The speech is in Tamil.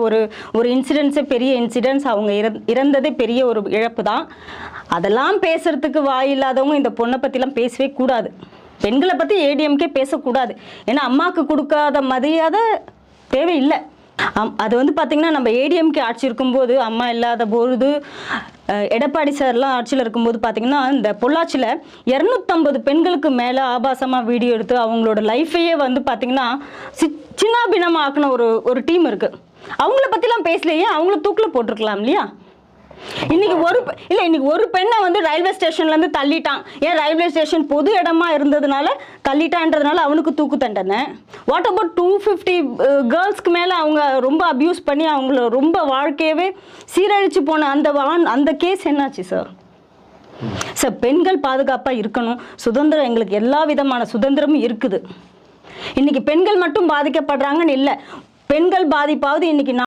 ஒரு ஒரு இன்சிடென்ட்ஸே பெரிய இன்சிடென்ட்ஸ் அவங்க இற- இறந்ததே பெரிய ஒரு இழப்பு தான் அதெல்லாம் பேசுறதுக்கு வாய் இல்லாதவங்க இந்த பொண்ணை பற்றிலாம் பேசவே கூடாது. பெண்களை பற்றி ஏடிஎம்கே பேசக்கூடாது. ஏன்னா அம்மாவுக்கு கொடுக்காத மரியாதை தேவையில்லை. அம் அது வந்து பார்த்திங்கன்னா நம்ம ஏடிஎம்கே ஆட்சி இருக்கும்போது அம்மா இல்லாத பொழுது எடப்பாடி சார்லாம் ஆட்சியில் இருக்கும்போது பார்த்திங்கன்னா இந்த பொள்ளாச்சியில் இரநூத்தம்பது பெண்களுக்கு மேலே ஆபாசமாக வீடியோ எடுத்து அவங்களோட லைஃபையே வந்து பார்த்திங்கன்னா சி சின்னாபின்னமாக ஆக்கின ஒரு ஒரு டீம் இருக்குது அவங்கள பற்றிலாம் பேசலையே அவங்கள தூக்கில் போட்டிருக்கலாம் இல்லையா? இன்னைக்கு ஒரு இல்லை இன்னைக்கு ஒரு பெண்ணை வந்து ரயில்வே ஸ்டேஷன்லேருந்து தள்ளிட்டான். ஏன் ரயில்வே ஸ்டேஷன் பொது இடமா இருந்ததுனால தள்ளிட்டான்றதுனால அவனுக்கு தூக்கு தண்டனை? வாட் அபவுட் டூ ஃபிஃப்டி கேர்ள்ஸ்க்கு மேலே அவங்க ரொம்ப அப்யூஸ் பண்ணி அவங்கள ரொம்ப வாழ்க்கையவே சீரழிச்சு போன அந்த வான் அந்த கேஸ் என்னாச்சு சார் சார் பெண்கள் பாதுகாப்பாக இருக்கணும். சுதந்திரம் எங்களுக்கு எல்லா விதமான சுதந்திரமும் இருக்குது. இன்னைக்கு பெண்கள் மட்டும் பாதிக்கப்படுறாங்கன்னு இல்லை. பெண்கள் பாதிப்பாவது இன்னைக்கு